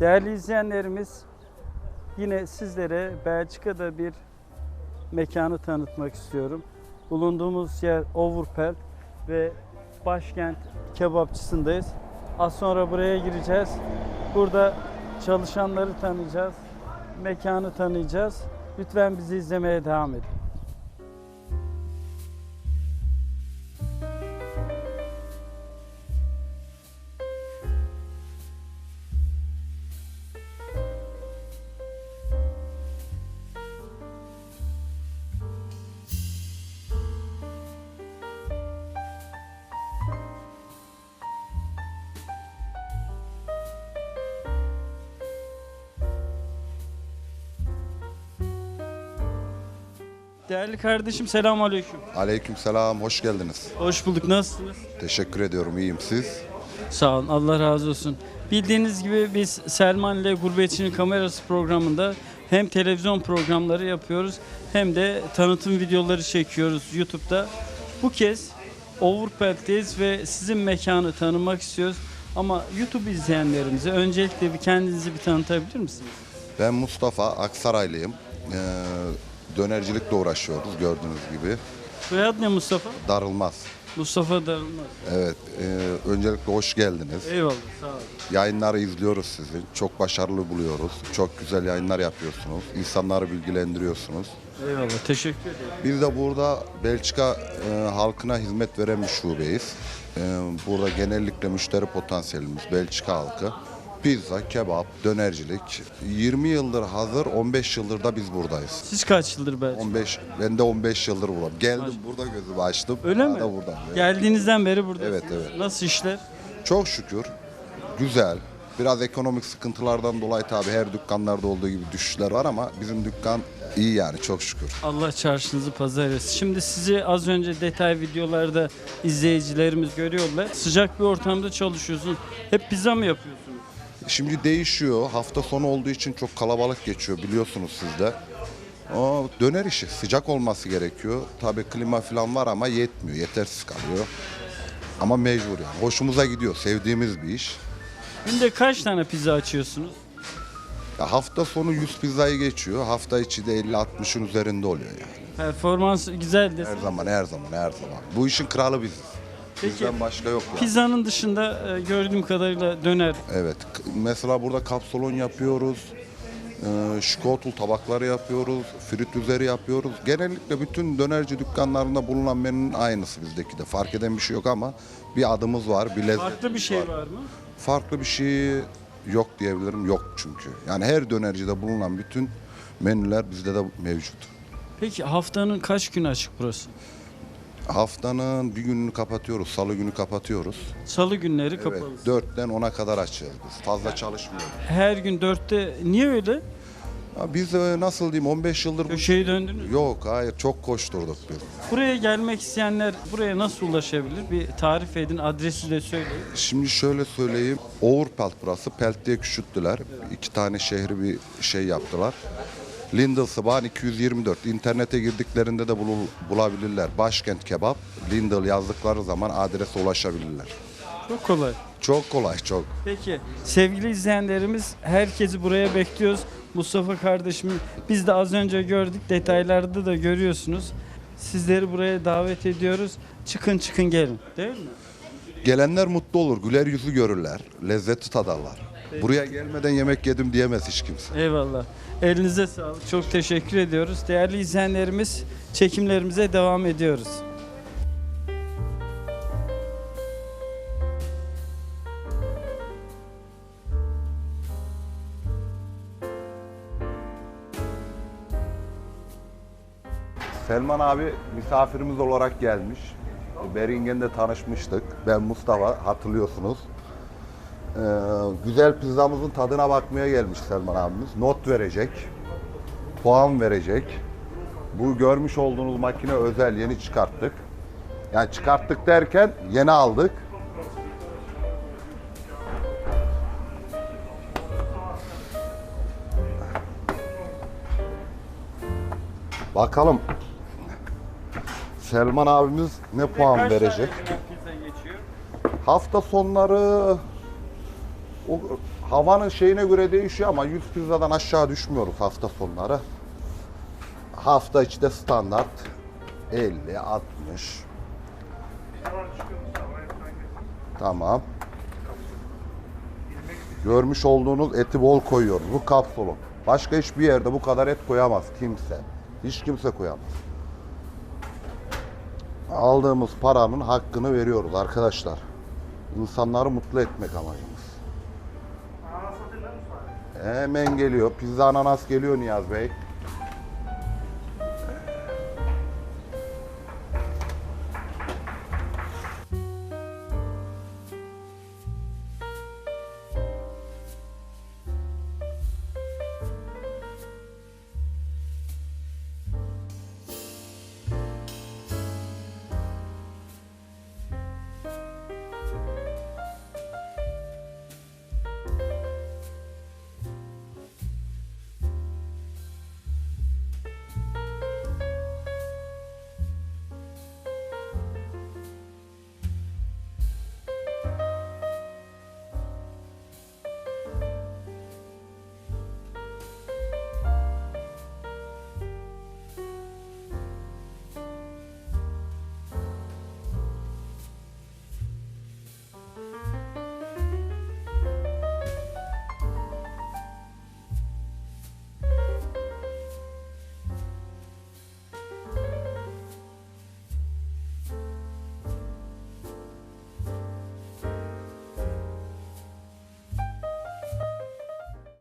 Değerli izleyenlerimiz, yine sizlere Belçika'da bir mekanı tanıtmak istiyorum. Bulunduğumuz yer Overpelt ve başkent kebapçısındayız. Az sonra buraya gireceğiz. Burada çalışanları tanıyacağız, mekanı tanıyacağız. Lütfen bizi izlemeye devam edin. Değerli kardeşim selamünaleyküm. Aleykümselam, hoş geldiniz. Hoş bulduk. Nasılsınız? Teşekkür ediyorum, iyiyim siz. Sağ olun. Allah razı olsun. Bildiğiniz gibi biz Selman ile Gurbetçinin Kamerası programında hem televizyon programları yapıyoruz hem de tanıtım videoları çekiyoruz YouTube'da. Bu kez Overpelt'teyiz ve sizin mekanı tanımak istiyoruz. Ama YouTube izleyenlerimize öncelikle bir kendinizi bir tanıtabilir misiniz? Ben Mustafa, Aksaraylıyım. Ee, dönercilikle uğraşıyoruz gördüğünüz gibi. Soyad ne Mustafa? Darılmaz. Mustafa Darılmaz. Evet, e, öncelikle hoş geldiniz. Eyvallah sağ olun. Yayınları izliyoruz sizin. Çok başarılı buluyoruz. Çok güzel yayınlar yapıyorsunuz. İnsanları bilgilendiriyorsunuz. Eyvallah teşekkür ederim. Biz de burada Belçika e, halkına hizmet veren bir şubeyiz. E, burada genellikle müşteri potansiyelimiz Belçika halkı. Pizza, kebap, dönercilik. 20 yıldır hazır, 15 yıldır da biz buradayız. Siz kaç yıldır belki? 15, ben de 15 yıldır buradayım. Geldim burada gözümü açtım. Öyle mi? Da. Evet. Geldiğinizden beri buradasınız. Evet, evet. Nasıl işler? Çok şükür, güzel. Biraz ekonomik sıkıntılardan dolayı tabii her dükkanlarda olduğu gibi düşüşler var ama bizim dükkan iyi yani çok şükür. Allah çarşınızı pazar etsin. Şimdi sizi az önce detay videolarda izleyicilerimiz görüyorlar. Sıcak bir ortamda çalışıyorsunuz. Hep pizza mı yapıyorsunuz? Şimdi değişiyor. Hafta sonu olduğu için çok kalabalık geçiyor biliyorsunuz siz de. O döner işi sıcak olması gerekiyor. Tabii klima falan var ama yetmiyor. Yetersiz kalıyor. Ama mecbur yani. Hoşumuza gidiyor. Sevdiğimiz bir iş. Günde kaç tane pizza açıyorsunuz? Ya hafta sonu 100 pizzayı geçiyor. Hafta içi de 50-60'ın üzerinde oluyor yani. Performans güzeldir. Her zaman, her zaman, her zaman. Bu işin kralı biziz. Peki, Bizden başka yok yani. Pizzanın dışında e, gördüğüm kadarıyla döner. Evet. k- Mesela burada kapsalon yapıyoruz. Ee, şikotul tabakları yapıyoruz. Frit üzeri yapıyoruz. Genellikle bütün dönerci dükkanlarında bulunan menünün aynısı bizdeki de. Fark eden bir şey yok ama bir adımız var, bir lezzet Farklı bir şey var mı? Farklı bir şey yok diyebilirim. Yok çünkü. Yani her dönercide bulunan bütün menüler bizde de mevcut. Peki haftanın kaç günü açık burası? Haftanın bir gününü kapatıyoruz. Salı günü kapatıyoruz. Salı günleri Evet, kapalı. 4'ten 10'a kadar açıyoruz biz. Fazla çalışmıyoruz. Her gün dörtte niye öyle? Ya Biz de nasıl diyeyim 15 yıldır bu Köşeyi döndünüz. mü? Yok hayır çok koşturduk biz. Buraya gelmek isteyenler buraya nasıl ulaşabilir? Bir tarif edin, adresi de söyleyin. Şimdi şöyle söyleyeyim. Overpelt burası. Pelt diye küçülttüler. İki tane şehri bir şey yaptılar. Lindel Sabahın 224. İnternete girdiklerinde de bulul- bulabilirler. Başkent Kebap. Lindel yazdıkları zaman adrese ulaşabilirler. Çok kolay. Çok kolay çok. Peki sevgili izleyenlerimiz herkesi buraya bekliyoruz. Mustafa kardeşimi biz de az önce gördük detaylarda da görüyorsunuz. Sizleri buraya davet ediyoruz. Çıkın çıkın gelin. Değil mi? Gelenler mutlu olur. Güler yüzü görürler. Lezzeti tadarlar. Buraya gelmeden yemek yedim diyemez hiç kimse. Eyvallah. Elinize sağlık. Çok teşekkür ediyoruz. Değerli izleyenlerimiz çekimlerimize devam ediyoruz. Selman abi misafirimiz olarak gelmiş. Beringen'de tanışmıştık. Ben Mustafa hatırlıyorsunuz. Ee, güzel pizzamızın tadına bakmaya gelmiş Selman abimiz. Not verecek. Puan verecek. Bu görmüş olduğunuz makine özel yeni çıkarttık. Yani çıkarttık derken yeni aldık. Bakalım Selman abimiz ne puan verecek? Hafta sonları o havanın şeyine göre değişiyor ama 100 pizzadan aşağı düşmüyoruz hafta sonları. Hafta içi de standart 50, 60. Tamam. Görmüş olduğunuz eti bol koyuyoruz. Bu kapsulu. Başka hiçbir yerde bu kadar et koyamaz kimse. Hiç kimse koyamaz. Aldığımız paranın hakkını veriyoruz arkadaşlar. İnsanları mutlu etmek amacımız. Hemen geliyor. Pizza ananas geliyor Niyaz Bey.